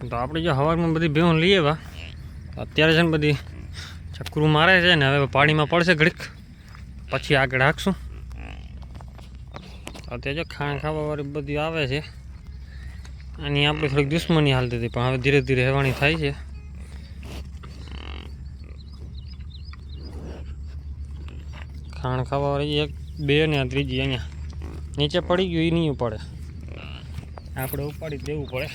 તો આપણે જો હવામાં બધી ભેહું લઈએ વા અત્યારે છે ને બધી ચક્કરું મારે છે ને હવે પાણીમાં પડશે ઘડીક. પછી આગળ હાંકશું. અત્યારે જો ખાણ ખાવાવાળી બધી આવે છે. અને આપણે થોડીક દુશ્મની હાલતી હતી, પણ હવે ધીરે ધીરે રહેવાની થાય છે. ખાણ ખાવાવાળી એક, બે ને ત્રીજી અહીંયા નીચે પડી ગયું એ નહીં ઉપાડે. આપણે ઉપાડી દેવું પડે.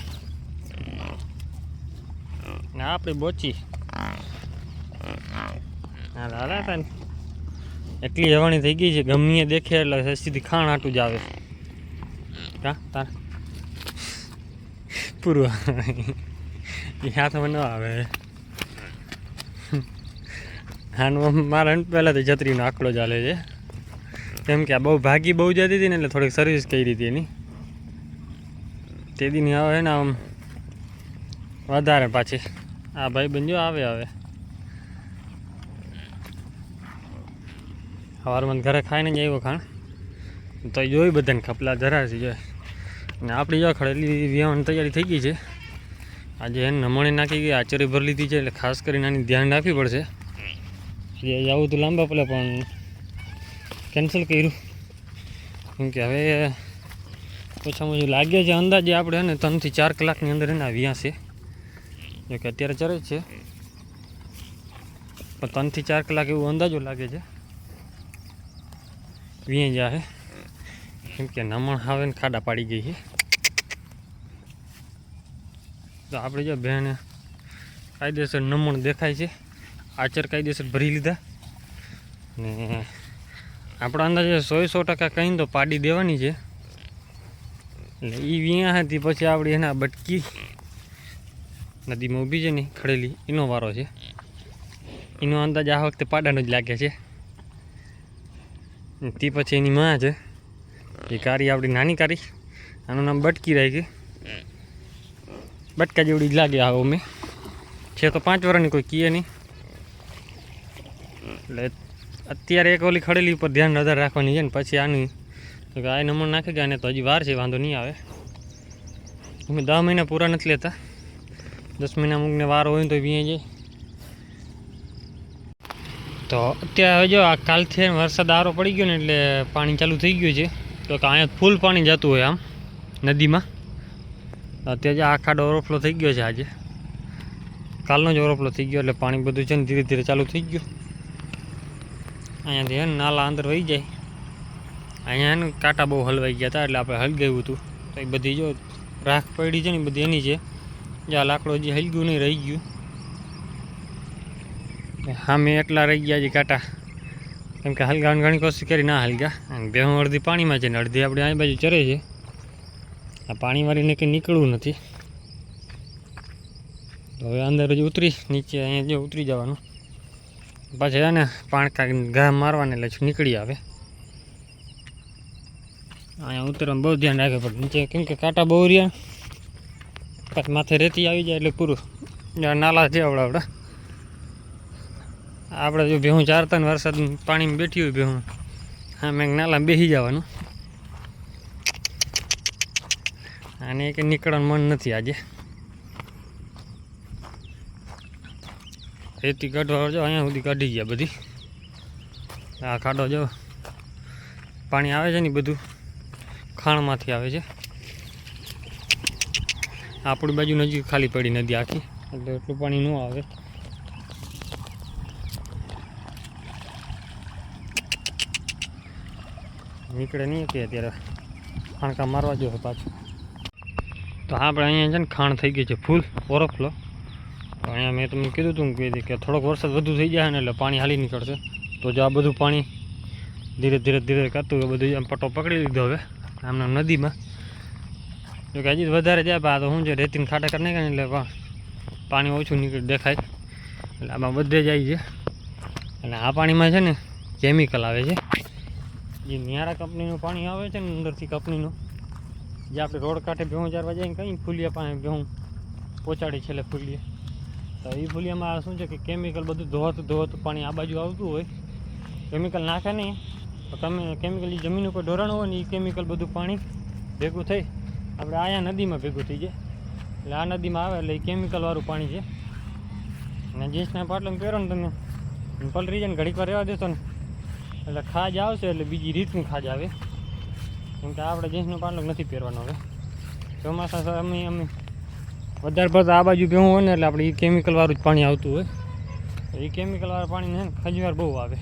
ને આપણે બોચી. હા દાદા તને એટલી હવાણી થઈ ગઈ છે, ગમીએ દેખે એટલે સીધી ખાણ આટું જ આવે. હા તાર? પૂરું એ હાથમાં ન આવે. હાનું મારા પહેલાં તો છત્રીનો આંકડો ચાલે છે. કેમ કે આ બહુ ભાગી બહુ જતી હતી ને એટલે થોડીક સર્વિસ કરી હતી એની. તે દીની આવે ને આમ વધારે પાછી. આ ભાઈ બંજો આવે આવે સવારમાં ઘરે ખાઈને જ આવ્યો ખાણ. તો જોઈ બધાને ખપલા ધરાશે જોઈએ ને આપણી જો ખડેલી વિયાવાની તૈયારી થઈ ગઈ છે. આજે એને નમણી નાખી ગઈ આચરી ભરી લીધી છે, એટલે ખાસ કરીને આની ધ્યાન રાખવી પડશે. એ આવું તો લાંબા પેલા પણ કેન્સલ કર્યું. કેમ કે હવે ઓછામાં ઓછું લાગે છે અંદાજે આપણે ને ત્રણથી ચાર કલાકની અંદર એના વ્યાં છે. જો કે અત્યારે ચરે છે. પણ ત્રણથી ચાર કલાક એવું અંદાજો લાગે છે. વીએ જાહે. કેમ કે નમણ આવે ને ખાડા પાડી ગઈ છે. તો આપણે જો બહેને કાયદેસર નમણ દેખાય છે. આચર કાયદેસર ભરી લીધા. ને આપણા અંદાજે સો સો ટકા કહીને તો પાડી દેવાની છે. એટલે એ વિયા હતી પછી આપણી એના બટકી નદીમાં ઊભી છે ને, ખડેલી એનો વારો છે. એનો અંદાજ આ વખતે પાડાનો જ લાગે છે. તે પછી એની માં છે. એ કારી આપણી નાની કારી. આનું નામ બટકી રાખી. બટકા જેવડી જ લાગે આવો મેં. છે તો પાંચ વર્ષની કોઈ કીએ નહીં. એટલે અત્યારે એક ઓલી ખડેલી ઉપર ધ્યાન નજર રાખવાની છે ને, પછી આની તો કે આ નંબર નાખી ગયા ને તો હજી વાર છે, વાંધો નહીં આવે. અમે દહ મહિના પૂરા નથી લેતા. દસ મહિના મૂકને વાર હોય તો વીએ જાય. તો અત્યારે હવે જો આ કાલથી વરસાદ આરો પડી ગયો ને એટલે પાણી ચાલુ થઈ ગયું છે. તો કે અહીંયા ફૂલ પાણી જતું હોય આમ, નદીમાં. અત્યારે આ ખાડો ઓવરફ્લો થઈ ગયો છે આજે. કાલનો જ ઓવરફ્લો થઈ ગયો એટલે પાણી બધું છે ને ધીરે ધીરે ચાલુ થઈ ગયું. અહીંયાથી હે નાલા અંદર વહી જાય. અહીંયા ને કાંટા બહુ હલવાઈ ગયા હતા એટલે આપણે હલગાવ્યું હતું. તો એ બધી જો રાખ પડી છે ને બધી એની છે. જ્યાં લાકડું જે હલગ્યું નહીં, રહી ગયું. સામે એટલા રહી ગયા છે કાંટા કેમ કે હલગાવાની ઘણી કોશિશ કરી ના હલગા અને ભેહું અડધી પાણીમાં છે ને અડધી આપણે આ બાજુ ચરે છે. આ પાણીવાળીને કંઈ નીકળવું નથી. હવે અંદર જ ઉતરી, નીચે અહીંયા જો ઉતરી જવાનું. પાછા છે ને પાણકા ઘા મારવાને એટલે નીકળી આવે. અહીંયા ઉતરવામાં બહુ ધ્યાન રાખે, પણ નીચે કેમ કે કાંટા બહુ રહ્યા. પાછું માથે રેતી આવી જાય એટલે પૂરું. નાલા છે આવડા. આવડા આપણે જો ભેહું ચારતા ત્રણ વરસાદ પાણીમાં બેઠી હોય ભેહું. હા, મેં નાલામાં બેસી જવાનું. આને એક નીકળવાનું મન નથી આજે. રેતી કાઢવા જો અહીંયા સુધી કાઢી ગયા બધી. આ ખાડો જો પાણી આવે છે ને બધું ખાણમાંથી આવે છે. આપણી બાજુ નજીક ખાલી પડી નદી આખી, એટલે એટલું પાણી ન આવે. નીકળે નહીં કે અત્યારે? ખાણકા મારવા જોઈએ પાછું. તો આપણે અહીંયા છે ને ખાણ થઈ ગઈ છે ફૂલ ઓરફલો તો અહીંયા મેં તમને કીધું હતું કે કે થોડોક વરસાદ વધુ થઈ જાય ને એટલે પાણી હાલી નીકળશે. તો જો આ બધું પાણી ધીરે ધીરે ધીરે કરતું હોય બધું આમ પટો પકડી લીધો હવે, આમના નદીમાં. જો કે હજી વધારે જાય આ તો શું છે, રેતીને ખાટા કરી નાખે એટલે પાણી ઓછું નીકળી, દેખાય. એટલે આમાં બધે જાય છે અને આ પાણીમાં છે ને કેમિકલ આવે છે. જે નિયારા કંપનીનું પાણી આવે છે ને, અંદરથી કંપનીનું, જે આપણે રોડ કાંઠે ભેહું ચારવા ને, કંઈ ફૂલિયા પાસે ભેહું પહોંચાડી છેલ્લે ફૂલિયા. તો એ ફૂલિયામાં શું છે કે કેમિકલ બધું ધોવાતું ધોવાતું પાણી આ બાજુ આવતું હોય. કેમિકલ નાખે નહીં. તો તમે કેમિકલ એ જમીન ઉપર ઢોરાણું હોય ને એ કેમિકલ બધું પાણી ભેગું થઈ આપણે આયા નદીમાં ભેગું થઈ જાય. એટલે આ નદીમાં આવે એટલે એ કેમિકલવાળું પાણી છે. અને જીન્સના પાટલું પહેરો ને તમે. પલરી જાય ને ઘડીક વાર રહેવા દેશો ને. એટલે ખાજ આવશે એટલે બીજી રીતની ખાજ આવે. કેમ કે આપણે જીન્સનું પાટલું નથી પહેરવાનું હવે. ચોમાસા અમે અમે વધારે પડતા આ બાજુ ભેવું હોય ને એટલે આપણે એ કેમિકલવાળું જ પાણી આવતું હોય. એ કેમિકલવાળું પાણી ને ખજવાર બહુ આવે.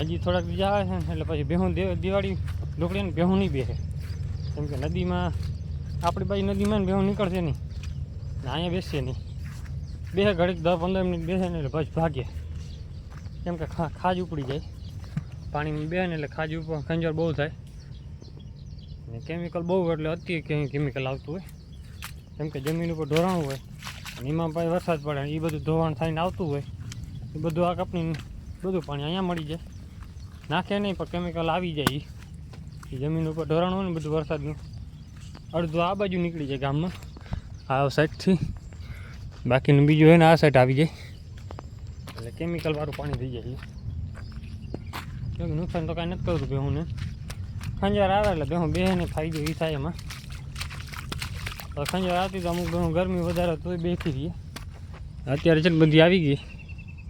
હજી થોડાક બીજા આવે છે ને એટલે પછી ભેહું દિવાળી ઢોકળી ને ભેહું નહીં બેસે. કેમ કે નદીમાં આપણી બાજુ નદીમાં ભેહું નીકળશે નહીં. ને અહીંયા બેસીએ નહીં. બે ઘડીક દસ પંદર મિનિટ બેસે ને એટલે પછી ભાગે. કેમ કે ખાજ ઉપડી જાય. પાણીમાં બે ને એટલે ખાજ ઉપર ખંજર બહુ થાય. ને કેમિકલ બહુ એટલે અતિ કેમિકલ આવતું હોય. કેમ કે જમીન ઉપર ઢોરાણું હોય. અને એમાં પછી વરસાદ પડે એ બધું ધોવાણ થઈને આવતું હોય. એ બધું આ કંપની બધું પાણી અહીંયા મળી જાય. નાખે નહીં પણ કેમિકલ આવી જાય એ જમીન ઉપર ઢોરાણ હોય ને બધું વરસાદનું અડધું આ બાજુ નીકળી જાય ગામમાં. આ સાઈડથી બાકીનું બીજું હોય ને આ સાઈડ આવી જાય. એટલે કેમિકલવાળું પાણી થઈ જાય છે નુકસાન તો કાંઈ નથી કરતું બેહુંને ખંજવાર આવે એટલે બેહું બેને ફાયદો એ થાય એમાં. ખંજવાર આવતી તો અમુક બેહું ગરમી વધારે તોય બેસી રહીએ. અત્યારે છે બધી આવી ગઈ.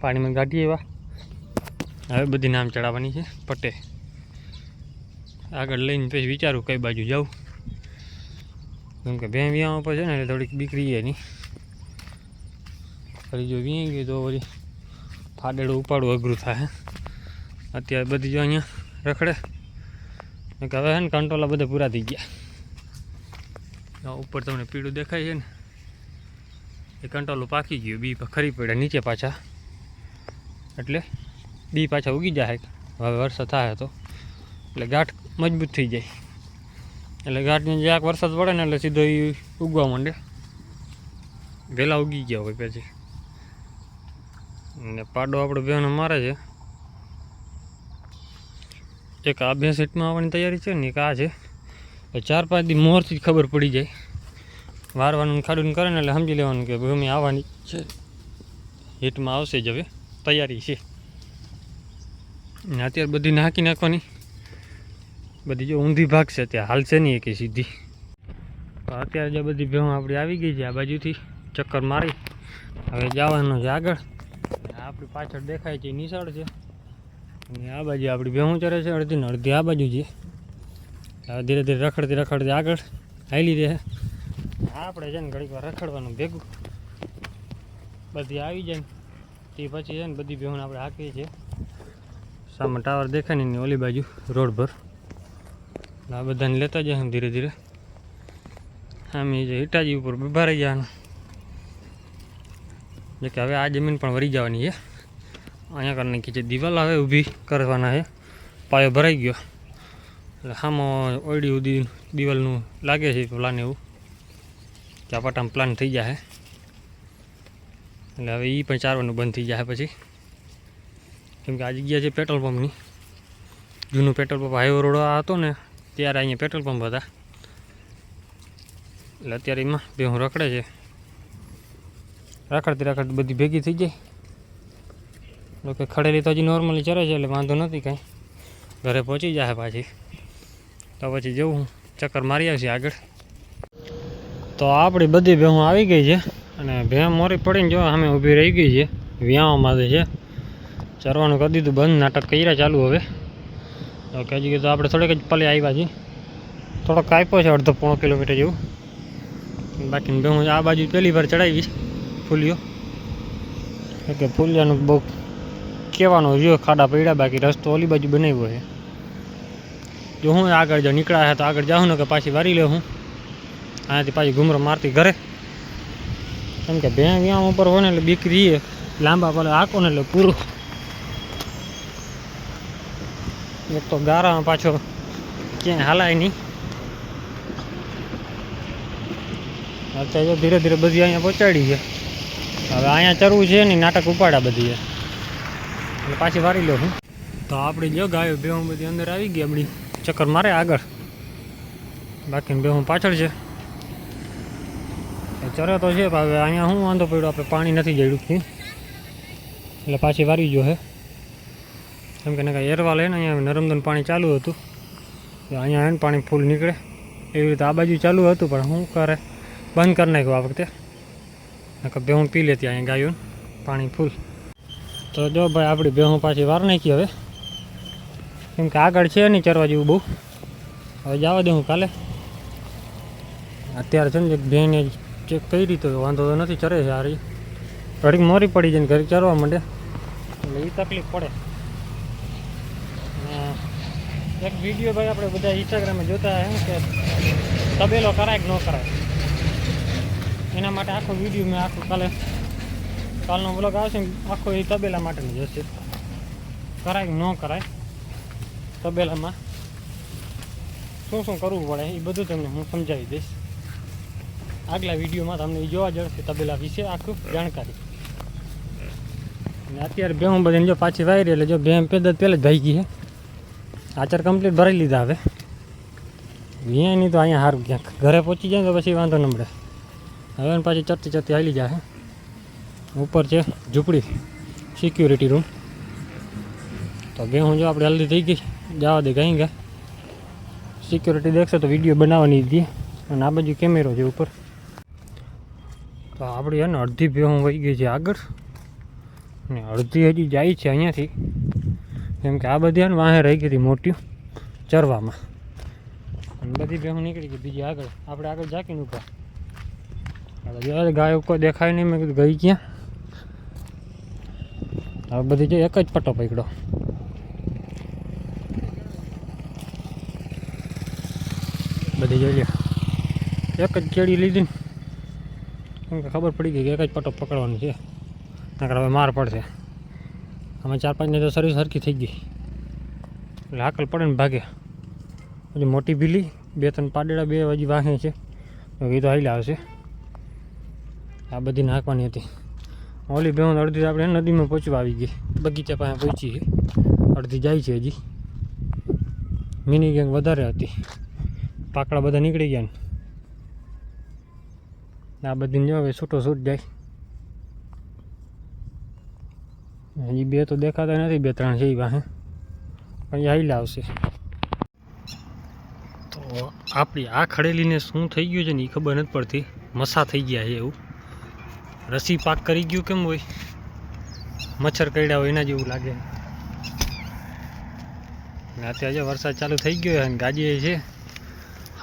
પાણીમાં ગાંઠી એવા. હવે બધી નામ ચડાવવાની છે. પટ્ટે આગળ લઈને પછી વિચારું કઈ બાજુ જાઉં. કેમ કે ભેં વિયામાં પર છે ને એટલે થોડીક બીકરી એની ફરી જો વીઈ ગયું તો વળી ફાડેડું ઉપાડવું અઘરું થાય અત્યારે બધી જો અહીંયા રખડે. કે હવે છે ને કંટ્રોલા બધા પૂરા થઈ ગયા. ઉપર તમને પીળું દેખાય છે ને. એ કંટ્રોલું પાકી ગયું, બી ખરી પડ્યા નીચે પાછા. એટલે બી પાછા ઉગી જાય. હવે વરસાદ થાય તો. એટલે ગાંઠ મજબૂત થઈ જાય. એટલે ગાંઠને જ્યાં વરસાદ પડે ને એટલે સીધો એ ઉગવા માંડે. વહેલા ઉગી ગયા હોય પછી. ને પાડો આપણે બહેનો મારે છે. એક આ બે સેટમાં આવવાની તૈયારી છે ને એક આ છે. ચાર પાંચ દી મોરથી જ ખબર પડી જાય. વારવાનું ખાડું કરે ને એટલે સમજી લેવાનું કે ભૂમિ આવવાની છે. હિટમાં આવશે જ હવે. તૈયારી છે. ને અત્યારે બધી નાખી નાખવાની. બધી જો ઊંધી ભાગ છે ત્યાં હાલશે નહીં કે સીધી. તો અત્યારે જે બધી ભેહું આપણી આવી ગઈ છે, આ બાજુથી ચક્કર મારી. હવે જવાનું છે આગળ. આપણી પાછળ દેખાય છે નિશાળ છે. અને આ બાજુ આપણી ભેહું ચરે છે અડધી ને અડધી. આ બાજુ છે હવે ધીરે ધીરે રખડતી રખડતી આગળ હાલી રહે. આપણે છે ને ઘડીક રખડવાનું ભેગું. બધી આવી જાય તે પછી છે ને બધી ભેહું આપણે હાકીએ છીએ. સામે ટાવર દેખાય ને ઓલી બાજુ રોડ પર આ બધાને લેતા જાય ધીરે ધીરે. આમ એ જે હિટાજી ઉપર ઊભા રહી જવાનું. જે કે હવે આ જમીન પણ વરી જવાની છે. અહીંયા કરી નાખી છે. દિવાલ હવે ઊભી કરવાના છે. પાયો ભરાઈ ગયો. એટલે આમાં ઓયડી ઉદી દિવાલનું લાગે છે પ્લાન એવું. કે આ પટામાં પ્લાન થઈ જાય એટલે હવે એ પણ ચારવાનું બંધ થઈ જાય પછી. કેમ કે આ જગ્યા છે પેટ્રોલ પંપની. જૂનું પેટ્રોલ પંપ હાઈવે રોડ હતો ને ત્યારે અહીંયા પેટ્રોલ પંપ હતા. એટલે અત્યારે એમાં બે હું રખડે છે. રખડતી રખડતી બધી ભેગી થઈ જાય. લોકો ખડેલી તો હજી નોર્મલી ચરે છે, એટલે વાંધો નથી કાંઈ. ઘરે પહોંચી જાય પાછી. તો પછી જવું હું. ચક્કર મારી આવશે આગળ. તો આપણી બધી ભેહું આવી ગઈ છે અને ભેં મોરી પડીને જો અમે ઊભી રહી ગઈ છે. વ્યાવામાં છે. ચરવાનું કરી દીધું, બંધ નાટક કર્યા ચાલુ હવે. તો કે હજી તો આપણે થોડેક જ પલે આવ્યા છીએ. થોડોક કાપ્યો છે અડધો પોણો કિલોમીટર જેવું. બાકી હું આ બાજુ પહેલી વાર ચડાવી ફૂલિયો. કે ફૂલિયાનું બહુ કહેવાનું રહ્યો ખાડા પડ્યા, બાકી રસ્તો ઓલી બાજુ બનાવ્યો છે. જો હું આગળ જો નીકળ્યા તો આગળ જાઉં ને કે પાછી વારી લઉં હું. અહીંયાથી પાછી ઘૂમરો મારતી ઘરે. કેમ કે ભેં વ્યામ ઉપર હોય ને એટલે બીક રહીએ લાંબા પડે આકો ને એટલે પૂરું. એક તો ગારામાં પાછો ક્યાંય હાલાય નહીં. અત્યારે જો ધીરે ધીરે બધી અહીંયા પહોંચાડી છે. હવે અહીંયા ચરવું છે ને નાટક ઉપાડ્યા બધી એટલે પાછી વારી લો હું. તો આપણી જો ગાયો બેહું બધી અંદર આવી ગઈ આપણી. ચક્કર મારે આગળ. બાકી બેહું પાછળ છે. ચરો તો છે હવે અહીંયા શું વાંધો પડ્યો? આપણે પાણી નથી જડ્યું. એટલે પાછી વારી જો હે. કેમ કે કાંઈ એરવા લઈને અહીંયા નરમદન પાણી ચાલુ હતું. અહીંયા એને પાણી ફૂલ નીકળે. એવી રીતે આ બાજુ ચાલુ હતું, પણ શું કરે બંધ કરી નાખ્યું આ વખતે. નકર બેહું પી લેતી અહીંયા ગાયું પાણી ફૂલ. તો જો ભાઈ, આપણી બેહું પાછી વાર નાખી હવે. કેમ કે આગળ છે નહીં ચરવા જેવું બહુ હવે જવા દે હું કાલે. અત્યારે છે ને બેને ચેક કરી રીતે વાંધો તો નથી, ચરે છે રહી ઘડીક મોરી પડી જાય ઘડીક ચરવા માંડે. એટલે એ તકલીફ પડે. એક વીડિયો ભાઈ આપણે બધા ઇન્સ્ટાગ્રામે જોતા એમ કે તબેલો કરાય કે ન કરાય. એના માટે આખો વીડિયો મેં આખો કાલે, કાલનો બ્લોગ આવશે આખો એ તબેલા માટેનો જ હશે. કરાય કે ન કરાય તબેલામાં? શું શું કરવું પડે? એ બધું તમને હું સમજાવી દઈશ. આગલા વિડીયોમાં તમને જોવા જશે તબેલા વિશે આખું જાણકારી. અને અત્યારે બેહું બધી જો પાછી વાયરી, એટલે જો બેમ પેદા પહેલાં જ ભાઈ ગઈ આચાર કમ્પ્લીટ ભરાઈ લીધા હવે. અહીંયા નહીં તો અહીંયા સારું ક્યાંક. ઘરે પહોંચી જાય તો પછી વાંધો ન મળે. હવે પાછી ચડતી ચડતી હાલી જાય ઉપર છે ઝૂંપડી સિક્યુરિટી રૂમ તો બે હું જો આપણે હલ્દી થઈ ગઈ જવા દે ગઈ ગયા. સિક્યુરિટી દેખશે તો વીડિયો બનાવવાની હતી. અને આ બાજુ કેમેરો છે ઉપર. તો આપણી એને અડધી ભેહું વહી ગઈ છે આગળ. અને અડધી હજી જાય છે અહીંયાથી. કેમ કે આ બધી વાહે રહી ગઈ હતી મોટી, ચરવામાં. અને બધી ભેહું નીકળી ગઈ બીજી આગળ. આપણે આગળ ઉપર હવે જો ગાયો કોઈ દેખાય નહીં. મેં કીધું ગઈ ક્યાં? હવે બધી જો એક જ પટ્ટો પકડ્યો બધી જોઈ લ્યો. એક જ કેળી લીધી ને. ખબર પડી ગઈ કે એક જ પટ્ટો પકડવાની છે. નકર હવે માર પડશે. અમે ચાર પાંચની તો સર્વિસ સરખી થઈ ગઈ. એટલે હાકલ પડે ને ભાગે. હજી મોટી ભીલી, બે ત્રણ પાડેડા, બે હજી વાહે છે. એ તો હાઈલા આવશે. આ બધી નાખવાની હતી. ઓલી બે અડધી આપણે નદીમાં પહોંચવા આવી ગઈ. બગીચા પાસે પહોંચી અડધી જાય છે હજી. મિની ગેંગ વધારે હતી. પાકડા બધા નીકળી ગયા ને. આ બધી જો હવે છૂટો છૂટ જાય. હજી બે તો દેખાતા નથી, બે ત્રણ છે પાસે. પણ હાઈલા આવશે. તો આપણી આ ખડેલીને શું થઈ ગયું છે ને એ ખબર નથી પડતી. મસા થઈ ગયા છે એવું. રસી પાક કરી ગયું કેમ હોય? મચ્છર કરડ્યા હોય એના જેવું લાગે. અત્યારે વરસાદ ચાલુ થઈ ગયો અને ગાડીએ છે.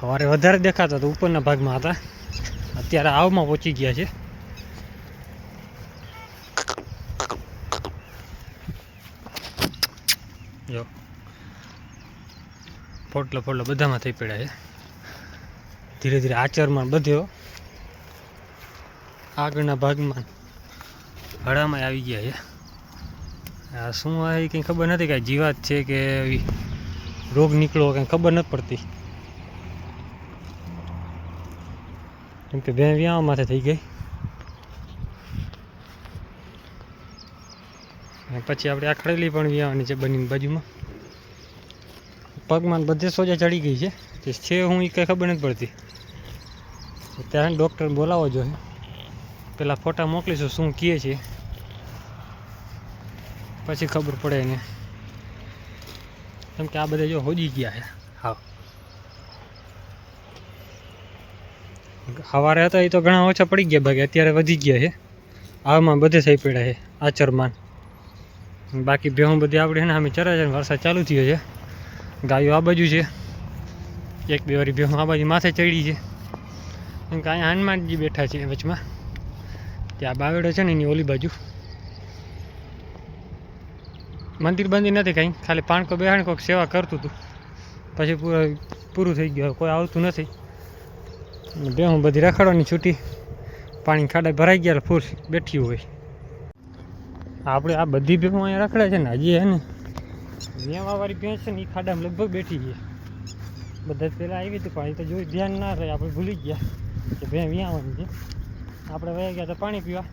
સવારે વધારે દેખાતા તો ઉપરના ભાગમાં હતા. અત્યારે આવમાં પહોંચી ગયા છે. જો. ફોટલો ફોટલો બધામાં થઈ પડ્યા છે. ધીરે ધીરે આચરમાં બધ્યો. આગળના ભાગમાં હળામાં આવી ગયા છે. આ શું આ કંઈ ખબર નથી, કાંઈ જીવાત છે કે રોગ નીકળો કંઈ ખબર નથી પડતી. કેમ કે બે વ્યાવ માથે થઈ ગઈ. પછી આપણે આ પણ વ્યાવાની છે બની બાજુમાં. પગમાં બધે સોજા ચડી ગઈ છે. તે છે હું એ કંઈ ખબર નથી પડતી. ત્યારે ડૉક્ટર બોલાવો જોઈએ પેલા ફોટા મોકલીશું શું કહે છે. પછી ખબર પડે એને. કેમ કે આ બધા જો હોજી ગયા છે. હા સવારે હતા એ તો ઘણા ઓછા પડી ગયા બાકી અત્યારે વધી ગયા છે. આમાં બધે થઈ પડ્યા છે આચરમાન બાકી ભેહું બધી આપણે છે અમે ચરે છે વરસાદ ચાલુ થયો છે. ગાયો આ બાજુ છે. એક બે વારી ભેહું આ બાજુ માથે ચડી છે. કારણ કે અહીંયા હનુમાનજી બેઠા છે વચમાં. ત્યાં બાવેડો છે ને એની ઓલી બાજુ. મંદિર બંદિર નથી કાંઈ. ખાલી પાણકો બેહાણ કોઈક સેવા કરતું હતું. પછી પૂરું થઈ ગયું. કોઈ આવતું નથી. ભેહું બધી રખડવાની છૂટી. પાણી ખાડા ભરાઈ ગયા ફૂલ બેઠી હોય. આપણે આ બધી ભેંસો અહીંયા રખડે છે ને, હજી હે ને વેવાવાળી ભેંસ છે ને એ ખાડામાં લગભગ બેઠી છે બધા પહેલાં આવી હતી, પણ તો જોઈ ધ્યાન ના રહે, આપણે ભૂલી ગયા કે ભેં વ્યાવાની છે. આપણે વયા ગયા તો પાણી પીવા.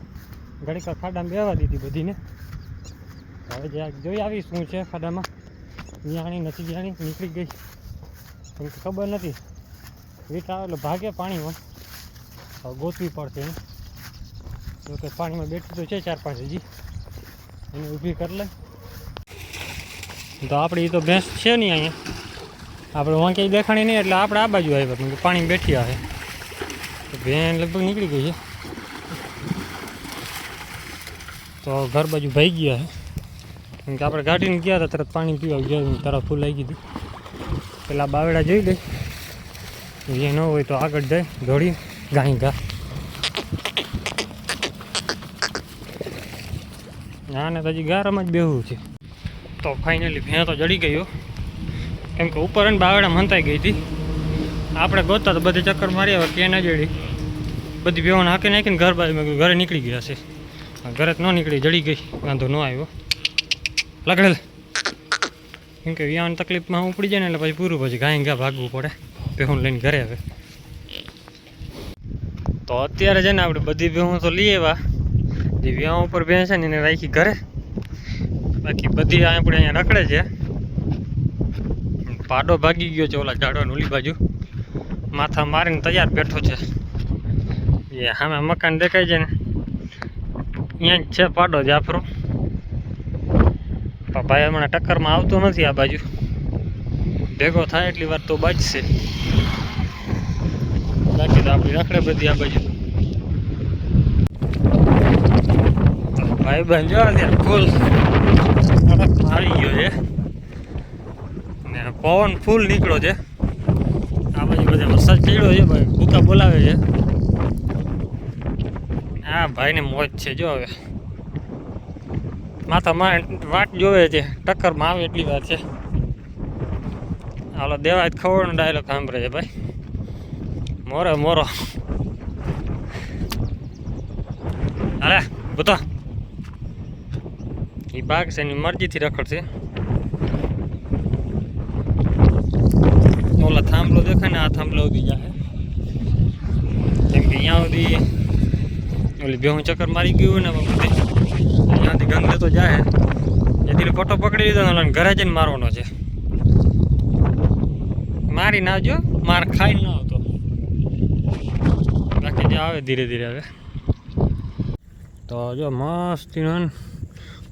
ઘડીક ખાડામાં બેવા દીધી બધીને. હવે જ્યાં જોઈ આવી શું છે ખાડામાં. વ્યાણી નથી જાણી નીકળી ગઈ. કેમ ખબર નથી. વીટા એટલે ભાગે પાણીમાં. ગોતવી પડશે એને. જો પાણીમાં બેઠી તો છે ચાર પાંચ હજી. એને ઊભી કરી લે. તો આપણી તો ભેંસ છે નહીં અહીંયા. આપણે વાંકે દેખાણી નહીં, એટલે આપણે આ બાજુ આવ્યા પાણી બેઠી આવે ભેન લગભગ નીકળી ગઈ છે. તો ઘર બાજુ ભાઈ ગયા છે કેમ કે આપણે ગાડીને ગયા હતા, તરત પાણી પીવા ગયા તરફ ફૂલ આવી ગયું પેલા બાવડા જોઈ લે. એ ન હોય તો આગળ જાય, દોડી ગાઈ ગા ના ને હજી ગારામાં જ બેહવું છે. તો ફાઇનલી ભેં તો જડી ગયો કેમ કે ઉપર ને બાવડા મંતાઈ ગઈ હતી. આપણે ગોતા તો બધે ચક્કર મારી આવે ક્યાં ન જડી. બધી બેવાને હાંકી નાખીને ઘર બાજુ ઘરે નીકળી ગયા છે. ઘરે તો ન નીકળી, જડી ગઈ. વાંધો ન આવ્યો. લગડેલ કેમ કે વ્યાન તકલીફમાં ઉપડી જાય ને એટલે પછી પૂરું પછી ગાય ગા ભાગવું પડે. બેહું લઈને ઘરે આવે. તો અત્યારે છે ને આપણે બધી બેહું તો લઈ આવ્યા. જે વ્યાહ ઉપર ભેંસ છે ને એને રાખી ઘરે. બાકી બધી આપણે અહીંયા રખડે છે. પાડો ભાગી ગયો છે ઓલા ઝાડવાની ઓલી બાજુ. માથા મારીને તૈયાર બેઠો છે. એ સામે મકાન દેખાય છે ને. અહીંયા જ છે પાડો જાફરો. ભાઈ હમણાં ટક્કરમાં આવતો નથી આ બાજુ. ભેગો થાય એટલી વાર તો બચશે. બાકી તો આપણી રખડે બધી આ બાજુ તો ભાઈ બંધ જો ત્યાં ફૂલ આવી ગયો છે. ને પવન ફૂલ નીકળ્યો છે. આ બાજુ બધે વરસાદ ચડ્યો છે, ભાઈ ભૂકા બોલાવે છે. હા ભાઈને મોજ છે, જો હવે. માથા માં વાટ જોવે છે ટક્કરમાં આવે એટલી વાત છે. હાલો, દેવાય ખવડનો ડાયલોગ સાંભળે છે, ભાઈ. મોરો મોરો. અરે બતો એ બાગ છે એની મરજીથી રખડશે. ઓલા થાંભલો દેખાય ને આ થાંભલો સુધી જાય કેમ કે અહીંયા સુધી ઓલી બેહું ચક્કર મારી ગયું ને અહીંયાથી ગંદે તો જાય જેથી ફોટો પકડી લીધો ને ઘરે જઈને મારવાનો છે. મારી ના જો માર ખાઈ ન આવતો. બાકી જે આવે ધીરે ધીરે આવે તો જો મસ્તી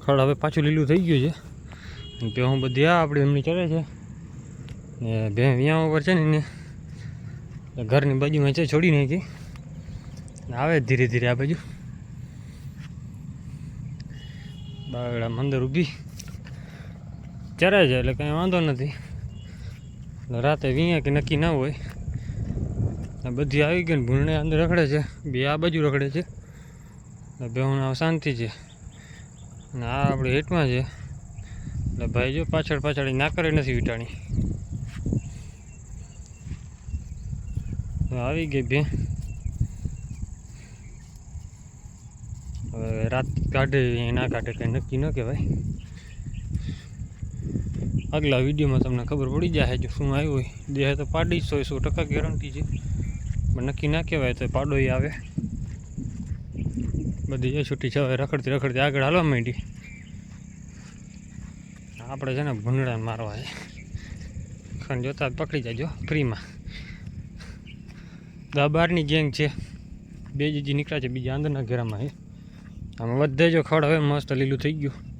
ખડ હવે પાછું લીલું થઈ ગયું છે. ભેહું બધી આ આપણે એમની ચડે છે. ને ભે વિયા ઉપર છે ને એને ઘરની બાજુમાં છે, છોડી નાખી. આવે ધીરે ધીરે આ બાજુ. બાવડા મંદર ઊભી. ચરે છે એટલે કાંઈ વાંધો નથી. રાતે વીયા કે નક્કી ના હોય. બધી આવી ગઈ ને ભૂલને અંદર રખડે છે. બે આ બાજુ રખડે છે. એટલે બેહું શાંતિ છે. ને આપણે હેઠમાં છે. એટલે ભાઈ જો પાછળ પાછળ ના કરે, નથી વીટાણી. આવી ગઈ બે હવે રાત કાઢે ના કાઢે, કંઈ નક્કી ન કહેવાય. આગલા વિડીયોમાં તમને ખબર પડી જાય જો શું આવ્યું હોય. દેહ તો પાડી જ સો સો ટકા ગેરંટી છે. પણ નક્કી ના કહેવાય તો પાડો આવે. બધી એ છૂટી હવે રખડતી રખડતી આગળ હાલવા માંડી. આપણે છે ને ભૂંડડા મારવા છે. ખન જોતા જ પકડી જાજો, ફ્રીમાં. દસ બારની ગેંગ છે. બે જીજી નીકળ્યા છે, બીજા અંદરના ઘેરામાં એ આમાં વધે જો ખડ, હવે મસ્ત લીલું થઈ ગયું.